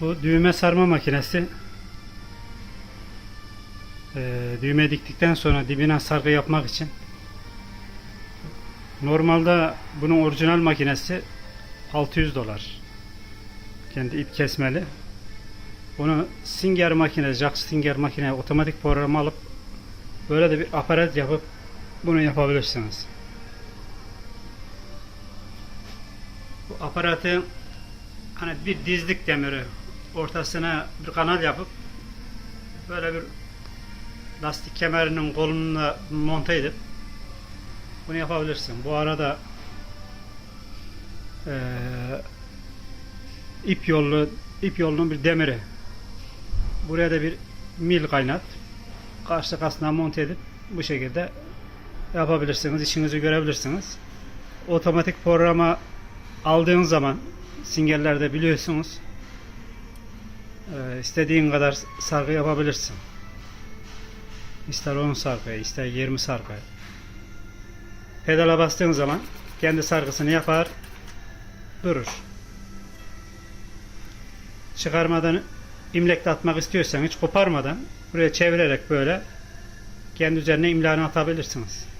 Bu düğme sarma makinesi. Ee, düğme diktikten sonra dibine sargı yapmak için. Normalde bunun orijinal makinesi 600 dolar. Kendi ip kesmeli. Bunu Singer makine, Jack Singer makine otomatik programı alıp böyle de bir aparat yapıp bunu yapabilirsiniz. Bu aparatı hani bir dizlik demiri ortasına bir kanal yapıp böyle bir lastik kemerinin koluna monte edip bunu yapabilirsin. Bu arada eee ip yolu ip yolunun bir demiri buraya da bir mil kaynat karşı kasına monte edip bu şekilde yapabilirsiniz. işinizi görebilirsiniz. Otomatik programa aldığın zaman singellerde biliyorsunuz eee, istediğin kadar sargı yapabilirsin. İster 10 sargı, ister 20 sargı. Pedala bastığın zaman kendi sargısını yapar, durur. Çıkarmadan imlekte atmak istiyorsan hiç koparmadan buraya çevirerek böyle kendi üzerine imlanı atabilirsiniz.